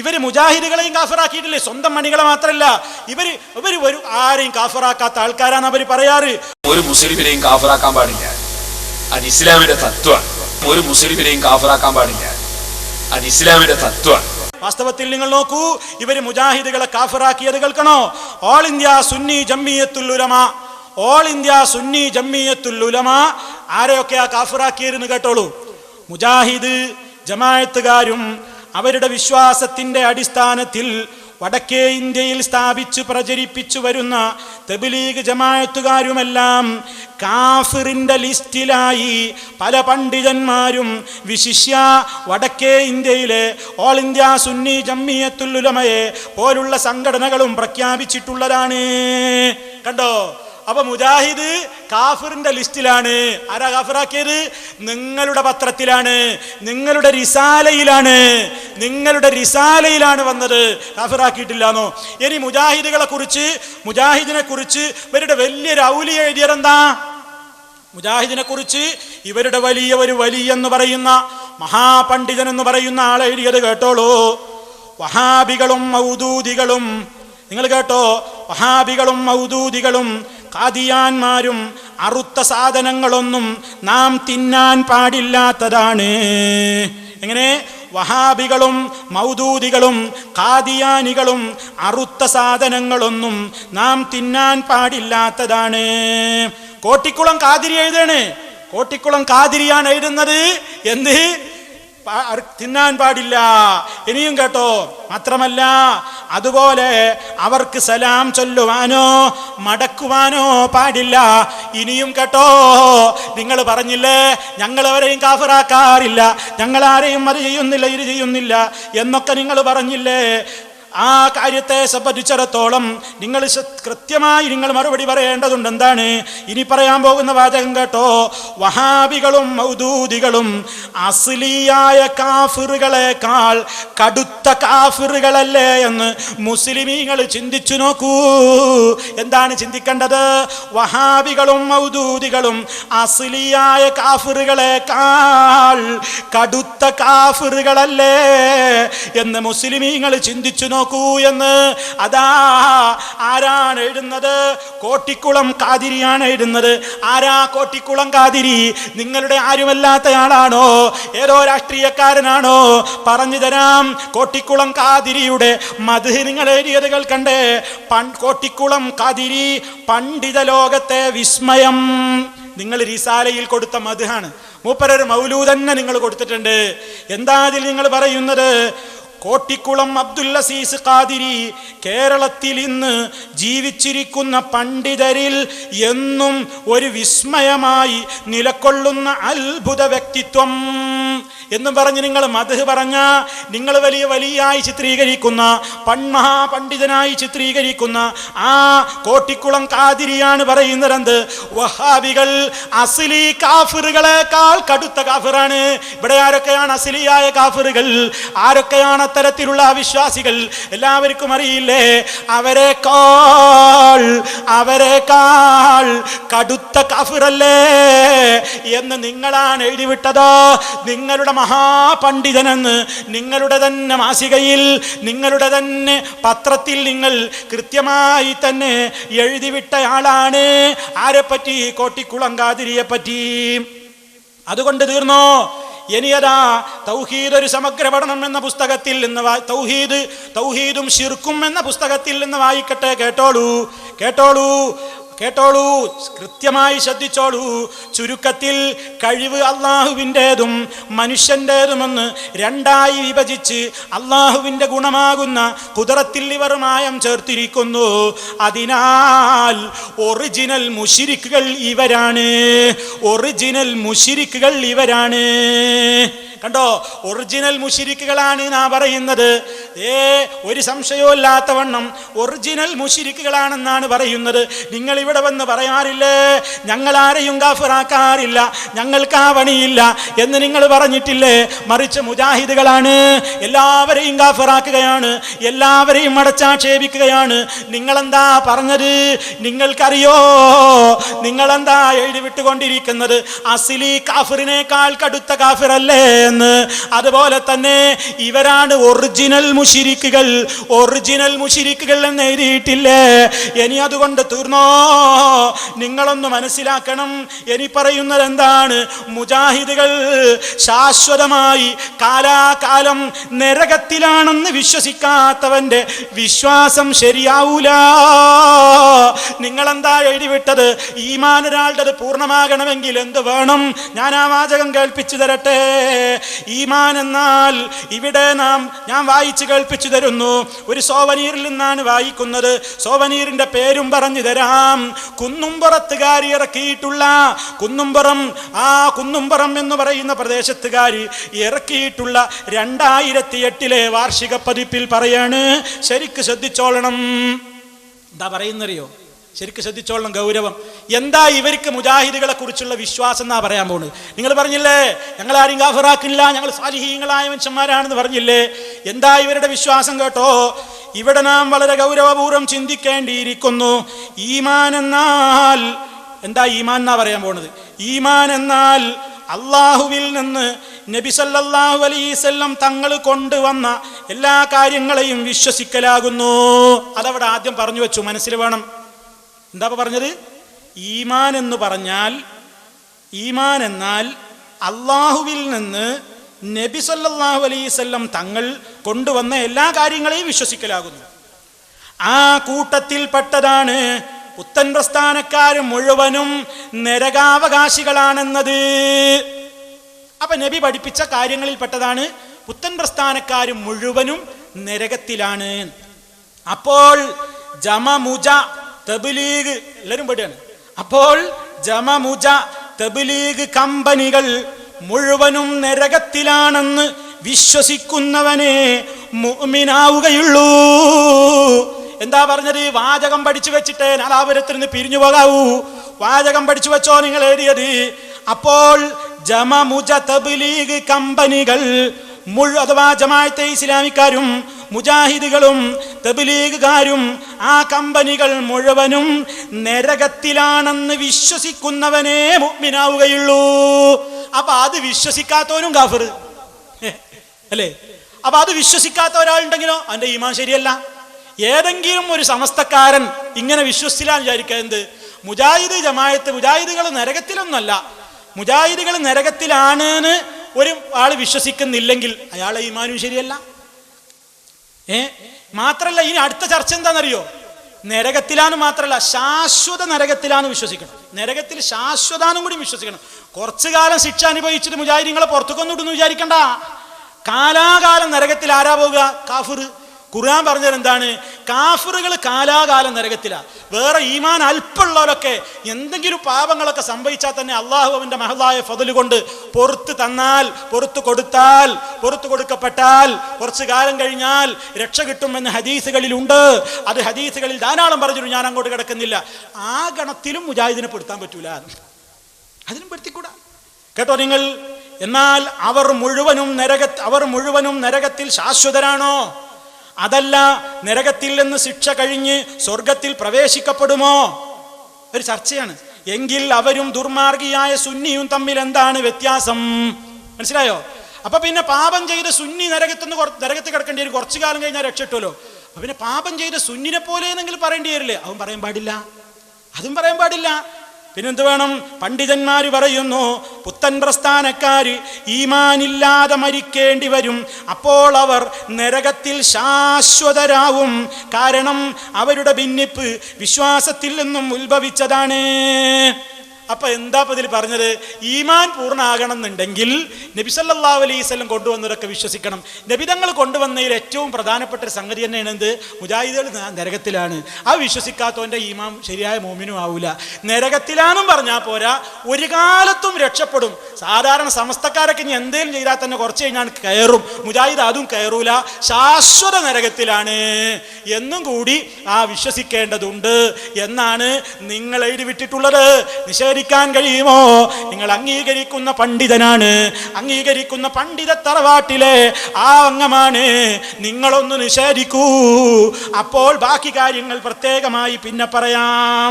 ഇവർ മുജാഹിദുകളെയും കാഫറാക്കിയിട്ടില്ലേ? സ്വന്തം മണികളെ മാത്രമല്ല ഇവർ ഇവർ ഒരു ആരെയും കാഫറാക്കാത്ത ആൾക്കാരാണ് അവർ പറയാറ്. ഒരു മുസ്ലിമിനെയും കാഫറാക്കാൻ പാടില്ല. അത് ഇസ്ലാമിന്റെ തത്വമാണ്. ഒരു മുസ്ലിമിനെയും കാഫറാക്കാൻ പാടില്ല. അത് ഇസ്ലാമിന്റെ തത്വമാണ്. വാസ്തവത്തിൽ നിങ്ങൾ നോക്കൂ ഇവർ മുജാഹിദുകളെ കാഫറാക്കിയത് കേൾക്കണോ? All India Sunni Jamiyyathul Ulama all India Sunni Jamiyyathul Ulama ആരെയൊക്കെയാ കാഫറാക്കിയതെന്ന് കേട്ടോളൂ? മുജാഹിദ് ജമായത്തുകാരും അവരുടെ വിശ്വാസത്തിന്റെ അടിസ്ഥാനത്തിൽ വടക്കേ ഇന്ത്യയിൽ സ്ഥാപിച്ചു പ്രചരിപ്പിച്ചു വരുന്ന തെബിലീഗ് ജമായത്തുകാരുമെല്ലാം കാഫിറിന്റെ ലിസ്റ്റിലായി പല പണ്ഡിതന്മാരും വിശിഷ്യ വടക്കേ ഇന്ത്യയിലെ ഓൾ ഇന്ത്യ സുന്നി ജമ്മിയത്തുല്ലുലമയെ പോലുള്ള സംഘടനകളും പ്രഖ്യാപിച്ചിട്ടുള്ളതാണ്. കണ്ടോ? അപ്പൊ മുജാഹിദ് കാഫിറിന്റെ ലിസ്റ്റിലാണ്. ആരാ കാഫിറാക്കിയത്? നിങ്ങളുടെ പത്രത്തിലാണ്. നിങ്ങളുടെ റിസാലയിലാണ്. നിങ്ങളുടെ റിസാലയിലാണ് വന്നത്. കാഫിറാക്കിയിട്ടില്ലാന്നോ? ഇനി മുജാഹിദുകളെ കുറിച്ച് മുജാഹിദിനെ കുറിച്ച് ഇവരുടെ വലിയൊരു ഔലിയ എഴുതിയതെന്താ? മുജാഹിദിനെ കുറിച്ച് ഇവരുടെ വലിയ ഒരു വലിയ എന്ന് പറയുന്ന മഹാപണ്ഡിതൻ എന്ന് പറയുന്ന ആളെ എഴുതിയത് കേട്ടോളൂ. വഹാബികളും മൗദൂദികളും. നിങ്ങൾ കേട്ടോ? വഹാബികളും മൗദൂദികളും കാദിയാന്മാരും അറുത്ത സാധനങ്ങളൊന്നും നാം തിന്നാൻ പാടില്ലാത്തതാണ്. എങ്ങനെ? വഹാബികളും മൗദൂദികളും കാദിയാനികളും അറുത്ത സാധനങ്ങളൊന്നും നാം തിന്നാൻ പാടില്ലാത്തതാണ്. കോട്ടിക്കുളം കാതിരി എഴുതാണ്. കോട്ടിക്കുളം കാതിരിയാണ് എഴുതുന്നത്. എന്ത്? തിന്നാൻ പാടില്ല. ഇനിയും കേട്ടോ. മാത്രമല്ല അതുപോലെ അവർക്ക് സലാം ചൊല്ലുവാനോ മടക്കുവാനോ പാടില്ല. ഇനിയും കേട്ടോ. നിങ്ങൾ പറഞ്ഞില്ലേ ഞങ്ങൾ അവരെയും കാഫറാക്കാറില്ല. ഞങ്ങൾ ആരെയും അത് ചെയ്യുന്നില്ല ഇത് ചെയ്യുന്നില്ല എന്നൊക്കെ നിങ്ങൾ പറഞ്ഞില്ലേ? ആ കാര്യത്തെ സംബന്ധിച്ചിടത്തോളം നിങ്ങൾ കൃത്യമായി നിങ്ങൾ മറുപടി പറയേണ്ടതുണ്ട് എന്താണ് ഇനി പറയാൻ പോകുന്ന വാചകം കേട്ടോ. വഹാബികളും മൗദൂദികളും അസ്ലിയായ കാഫിറുകളെക്കാൾ കടുത്ത കാഫിറുകളല്ലേ എന്ന് മുസ്ലിമീങ്ങൾ ചിന്തിച്ചു നോക്കൂ. എന്താണ് ചിന്തിക്കേണ്ടത്? വഹാബികളും മൗദൂദികളും അസ്ലിയായ കാഫിറുകളെക്കാൾ കടുത്ത കാഫിറുകളല്ലേ എന്ന് മുസ്ലിമീങ്ങൾ ചിന്തിച്ചു നോക്കൂ എന്ന് അതാ ആരാണ് എഴുതുന്നത്? കോട്ടിക്കുളം കാതിരിയാണ് എഴുതുന്നത്. ആരാ കോട്ടിക്കുളം കാതിരി? നിങ്ങളുടെ ആരുമല്ലാത്തയാളാണോ ഏതോ രാഷ്ട്രീയക്കാരനാണോ? പറഞ്ഞു തരാം. കോട്ടിക്കുളം കാതിരിയുടെ മധു നിങ്ങൾ എഴുതിയതുകൾ കണ്ടേ പൺ കോട്ടിക്കുളം കാതിരി പണ്ഡിത ലോകത്തെ വിസ്മയം. നിങ്ങൾ റിസാലയിൽ കൊടുത്ത മധുഹാണ്. മൂപ്പരൊരു മൗലൂ തന്നെ നിങ്ങൾ കൊടുത്തിട്ടുണ്ട്. എന്താ അതിൽ നിങ്ങൾ പറയുന്നത്? കോട്ടിക്കുളം അബ്ദുൽ അസീസ് ഖാദിരി കേരളത്തിൽ ഇന്ന് ജീവിച്ചിരിക്കുന്ന പണ്ഡിതരിൽ എന്നും ഒരു വിസ്മയമായി നിലകൊള്ളുന്ന അത്ഭുത വ്യക്തിത്വം. എന്നും പറഞ്ഞ് നിങ്ങൾ മധു പറഞ്ഞ നിങ്ങൾ വലിയ വലിയായി ചിത്രീകരിക്കുന്ന പൺമഹാപണ്ഡിതനായി ചിത്രീകരിക്കുന്ന ആ കോട്ടിക്കുളം കാതിരിയാണ് പറയുന്നത് എന്ത് വഹാബികൾ അസിലി കാഫിറുകളെക്കാൾ കടുത്ത കാഫിറാണ്. ഇവിടെ ആരൊക്കെയാണ് അസിലിയായ കാഫിറുകൾ? ആരൊക്കെയാണ് അത്തരത്തിലുള്ള അവിശ്വാസികൾ? എല്ലാവർക്കും അറിയില്ലേ? അവരെക്കാൾ അവരെക്കാൾ കടുത്ത കാഫിറല്ലേ എന്ന് നിങ്ങളാണ് എഴുതിവിട്ടത്. നിങ്ങളുടെ മഹാപണ്ഡിതനെന്ന് നിങ്ങളുടെ തന്നെ മാസികയിൽ നിങ്ങളുടെ തന്നെ പത്രത്തിൽ നിങ്ങൾ കൃത്യമായി തന്നെ എഴുതിവിട്ടയാളാണ്. ആരെപ്പറ്റി? കോട്ടിക്കുളം കാതിരിയെ പറ്റി അതുകൊണ്ട് തീർന്നോ? ഇനിയതാ തൗഹീദ് ഒരു സമഗ്ര പഠനം എന്ന പുസ്തകത്തിൽ നിന്ന് തൗഹീദ് തൗഹീദും ഷിർക്കും എന്ന പുസ്തകത്തിൽ നിന്ന് വായിക്കട്ടെ. കേട്ടോളൂ കേട്ടോളൂ. കേട്ടോളൂ കൃത്യമായി ശ്രദ്ധിച്ചോളൂ. ചുരുക്കത്തിൽ കഴിവ് അള്ളാഹുവിന്റെതും മനുഷ്യന്റെതുമെന്ന് രണ്ടായി വിഭജിച്ച് അള്ളാഹുവിന്റെ ഗുണമാകുന്ന കുതിരത്തിൽ ഇവർ മായം ചേർത്തിരിക്കുന്നു. അതിനാൽ ഒറിജിനൽ മുഷിരിക്കുകൾ ഇവരാണ്. ഒറിജിനൽ മുഷിരിക്കുകൾ ഇവരാണ്. കണ്ടോ? ഒറിജിനൽ മുഷിരിക്കുകളാണ് നാ പറയുന്നത്. ഏ ഒരു സംശയവും ഇല്ലാത്തവണ്ണം ഒറിജിനൽ മുഷിരിക്കുകളാണെന്നാണ് പറയുന്നത്. നിങ്ങൾ ഇവിടെ വന്ന് പറയാറില്ലേ? ഞങ്ങൾ ആരെയും കാഫിറാക്കാറില്ല ഞങ്ങൾക്ക് ആ പണിയില്ല എന്ന് നിങ്ങൾ പറഞ്ഞിട്ടില്ലേ? മറിച്ച് മുജാഹിദുകളാണ്. എല്ലാവരെയും കാഫിറാക്കുകയാണ് എല്ലാവരെയും അടച്ചാക്ഷേപിക്കുകയാണ് നിങ്ങളെന്താ പറഞ്ഞത്? നിങ്ങൾക്കറിയോ? നിങ്ങളെന്താ എഴുതി വിട്ടുകൊണ്ടിരിക്കുന്നത് അസിലി കാഫിറിനേക്കാൾ കടുത്ത കാഫിറല്ലേ? എന്ന്. അതുപോലെ തന്നെ ഇവരാണ് ഒറിജിനൽ മുഷിരിക്കുകൾ. ഒറിജിനൽ മുഷിരിക്കുകൾ എന്ന് എഴുതിയിട്ടില്ലേ? ഇനി അതുകൊണ്ട് തീർന്നോ? നിങ്ങളൊന്ന് മനസ്സിലാക്കണം. ഇനി പറയുന്നത് എന്താണ്? മുജാഹിദുകൾ ശാശ്വതമായി കാലാകാലം നരകത്തിലാണെന്ന് വിശ്വസിക്കാത്തവന്റെ വിശ്വാസം ശരിയാവൂല. നിങ്ങളെന്താ എഴുതിവിട്ടത്? ഈമാൻ അത് പൂർണമാകണമെങ്കിൽ എന്ത് വേണം? ഞാൻ ആ വാചകം കേൾപ്പിച്ചു തരട്ടെ. ഈമാൻ എന്നാൽ ഇവിടെ നാം ഞാൻ വായിച്ചു കേൾപ്പിച്ചു തരുന്നു. ഒരു സോവനീറിൽ നിന്നാണ് വായിക്കുന്നത്. സോവനീറിന്റെ പേരും പറഞ്ഞു തരാം. കുന്നുംപുറത്തുകാരി ഇറക്കിയിട്ടുള്ള കുന്നുംപുറം ആ കുന്നുംപുറം എന്ന് പറയുന്ന പ്രദേശത്തുകാരി ഇറക്കിയിട്ടുള്ള രണ്ടായിരത്തി എട്ടിലെ വാർഷിക പതിപ്പിൽ പറയാണ്. ശരിക്ക് ശ്രദ്ധിച്ചോളണം. എന്താ പറയുന്നറിയോ? ശരിക്കും ശ്രദ്ധിച്ചോളണം ഗൗരവം. എന്താ ഇവർക്ക് മുജാഹിദുകളെ കുറിച്ചുള്ള വിശ്വാസം എന്നാ പറയാൻ പോകുന്നത് നിങ്ങൾ പറഞ്ഞില്ലേ ഞങ്ങൾ ആരും ഗാഫറാക്കില്ല ഞങ്ങൾ സാലിഹീങ്ങളായ മനുഷ്യന്മാരാണെന്ന് പറഞ്ഞില്ലേ? എന്താ ഇവരുടെ വിശ്വാസം കേട്ടോ? ഇവിടെ നാം വളരെ ഗൗരവപൂർവം ചിന്തിക്കേണ്ടിയിരിക്കുന്നു. ഈമാൻ എന്നാൽ എന്താ ഈമാൻ എന്നാ പറയാൻ പോണത്? ഈമാൻ എന്നാൽ അള്ളാഹുവിൽ നിന്ന് നബിസല്ലാഹു അലൈവല്ലം തങ്ങൾ കൊണ്ടുവന്ന എല്ലാ കാര്യങ്ങളെയും വിശ്വസിക്കലാകുന്നു. അതവിടെ ആദ്യം പറഞ്ഞു വെച്ചു മനസ്സിൽ വേണം. എന്താ പറഞ്ഞത്? ഈമാൻ എന്ന് പറഞ്ഞാൽ ഈമാൻ എന്നാൽ അള്ളാഹുവിൽ നിന്ന് നബി സല്ലാഹു അലൈവല്ലം തങ്ങൾ കൊണ്ടുവന്ന എല്ലാ കാര്യങ്ങളെയും വിശ്വസിക്കലാകുന്നു. ആ കൂട്ടത്തിൽപ്പെട്ടതാണ് പുത്തൻ പ്രസ്ഥാനക്കാർ മുഴുവനും നരകാവകാശികളാണെന്നത്. അപ്പൊ നബി പഠിപ്പിച്ച കാര്യങ്ങളിൽപ്പെട്ടതാണ് പുത്തൻ പ്രസ്ഥാനക്കാർ മുഴുവനും നരകത്തിലാണ്. അപ്പോൾ ജമമുജ തബ്ലീഗ് എല്ലാവരും പേടിയാണ്. അപ്പോൾ ജമമുജ തബ്ലീഗ് കമ്പനികൾ മുഴുവനും നരകത്തിലാണെന്ന് വിശ്വസിക്കുന്നവനെ മുഅ്മിനാവുകയുള്ളൂ. എന്താ പറഞ്ഞത്? വാചകം പഠിച്ചു വെച്ചിട്ട് നാലാപുരത്തിൽ നിന്ന് പിരിഞ്ഞു പോകാവൂ. വാചകം പഠിച്ചു വെച്ചോ നിങ്ങൾ എഴുതിയത്? അപ്പോൾ ജമമുജ തബ്ലീഗ് കമ്പനികൾ മുഴു അഥവാ ജമാഅത്തെ ഇസ്ലാമിക്കാരും മുജാഹിദുകളും തബിലീഗുകാരും ആ കമ്പനികൾ മുഴുവനും നരകത്തിലാണെന്ന് വിശ്വസിക്കുന്നവനേ മുഗ്മിനാവുകയുള്ളൂ. അപ്പൊ അത് വിശ്വസിക്കാത്തവനും കാഫർ. അല്ലേ? അപ്പൊ അത് വിശ്വസിക്കാത്ത ഒരാളുണ്ടെങ്കിലോ? അവന്റെ ഈമാൻ ശരിയല്ല. ഏതെങ്കിലും ഒരു സമസ്തക്കാരൻ ഇങ്ങനെ വിശ്വസിച്ചില്ലാന്ന് വിചാരിക്കുക എന്ത്? മുജാഹിദ് ജമായത്ത് മുജാഹിദുകൾ നരകത്തിലൊന്നല്ല മുജാഹിദുകൾ നരകത്തിലാണെന്ന് ഒരു ആൾ വിശ്വസിക്കുന്നില്ലെങ്കിൽ അയാളെ ഈമാനും ശരിയല്ല. ഏ? മാത്രല്ല ഇനി അടുത്ത ചർച്ച എന്താണെന്നറിയോ? നരകത്തിലാണ് മാത്രല്ല ശാശ്വത നരകത്തിലാണ് വിശ്വസിക്കണം. നരകത്തിൽ ശാശ്വതാനും കൂടി വിശ്വസിക്കണം. കുറച്ചു കാലം ശിക്ഷ അനുഭവിച്ചിട്ട് മുജാഹിദിങ്ങളെ പുറത്തുകൊണ്ടിടുന്നു വിചാരിക്കണ്ട. കാലാകാലം നരകത്തിൽ ആരാ പോവുക? കാഫിർ. ഖുർആൻ പറഞ്ഞത് എന്താണ്? കാഫറുകൾ കാലാകാലം നരകത്തിലാ. വേറെ ഈമാൻ അല്പമുള്ളവരൊക്കെ എന്തെങ്കിലും പാപങ്ങളൊക്കെ സംഭവിച്ചാൽ തന്നെ അള്ളാഹു അവന്റെ മഹലായ ഫതൽ കൊണ്ട് പുറത്ത് തന്നാൽ പുറത്ത് കൊടുത്താൽ പുറത്ത് കൊടുക്കപ്പെട്ടാൽ കുറച്ചു കാലം കഴിഞ്ഞാൽ രക്ഷ കിട്ടുമെന്ന് ഹദീസുകളിൽ ഉണ്ട് അത് ഹദീസുകളിൽ ധാരാളം പറഞ്ഞിട്ട് ഞാൻ അങ്ങോട്ട് കിടക്കുന്നില്ല. ആ ഗണത്തിലും മുജാഹിദിനെ പെടുത്താൻ പറ്റൂല. അതിനും പെടുത്തിക്കൂടാ. കേട്ടോ നിങ്ങൾ? എന്നാൽ അവർ മുഴുവനും നരക അവർ മുഴുവനും നരകത്തിൽ ശാശ്വതരാണോ? അതല്ല നരകത്തിൽ നിന്ന് ശിക്ഷ കഴിഞ്ഞ് സ്വർഗത്തിൽ പ്രവേശിക്കപ്പെടുമോ? ഒരു ചർച്ചയാണ്. എങ്കിൽ അവരും ദുർമാർഗിയായ സുന്നിയും തമ്മിൽ എന്താണ് വ്യത്യാസം? മനസ്സിലായോ? അപ്പൊ പിന്നെ പാപം ചെയ്ത സുന്നി നരകത്തിൽ നിന്ന് നരകത്തിൽ കിടക്കേണ്ടി വരും. കുറച്ചു കാലം കഴിഞ്ഞാൽ രക്ഷട്ടുമല്ലോ അപ്പൊ പിന്നെ പാപം ചെയ്ത സുന്നിനെ പോലെ എന്നെങ്കിലും പറയേണ്ടി വരില്ലേ? അവൻ പറയാൻ പാടില്ല. അതും പറയാൻ പാടില്ല. പിന്നെന്ത് വേണം? പണ്ഡിതന്മാർ പറയുന്നു പുത്തൻ പ്രസ്ഥാനക്കാർ ഈമാനില്ലാതെ മരിക്കേണ്ടി വരും. അപ്പോൾ അവർ നരകത്തിൽ ശാശ്വതരാവും. കാരണം അവരുടെ ഭിന്നിപ്പ് വിശ്വാസത്തിൽ നിന്നും ഉത്ഭവിച്ചതാണ്. അപ്പൊ എന്താ ഇപ്പൊ ഇതിൽ പറഞ്ഞത്? ഈമാൻ പൂർണമാകണം എന്നുണ്ടെങ്കിൽ നബിസല്ലാ അലൈവല്ലം കൊണ്ടുവന്നവരൊക്കെ വിശ്വസിക്കണം. നബിതങ്ങൾ കൊണ്ടുവന്നതിൽ ഏറ്റവും പ്രധാനപ്പെട്ട ഒരു സംഗതി തന്നെയാണ് എന്ത് മുജാഹിദുകൾ നരകത്തിലാണ്. ആ വിശ്വസിക്കാത്തവന്റെ ഈമാൻ ശരിയായ മോമിനും ആവൂല. നരകത്തിലാണെന്നും പറഞ്ഞാൽ പോരാ. ഒരു കാലത്തും രക്ഷപ്പെടും. സാധാരണ സമസ്തക്കാരൊക്കെ ഇനി എന്തെങ്കിലും ചെയ്താൽ തന്നെ കുറച്ച് കഴിഞ്ഞാൽ കയറും. മുജാഹിദ് അതും കയറൂല. ശാശ്വത നരകത്തിലാണ്. എന്നും കൂടി ആ വിശ്വസിക്കേണ്ടതുണ്ട്. എന്നാണ് നിങ്ങൾ എഴുതി വിട്ടിട്ടുള്ളത്. നിഷേധിക്കാൻ കഴിയുമോ? നിങ്ങൾ അംഗീകരിക്കുന്ന പണ്ഡിതനാണ്. അംഗീകരിക്കുന്ന പണ്ഡിത തറവാട്ടിലെ ആ അംഗമാണ്. നിങ്ങളൊന്ന് നിഷേധിക്കൂ. അപ്പോൾ ബാക്കി കാര്യങ്ങൾ പ്രത്യേകമായി പിന്നെ പറയാം.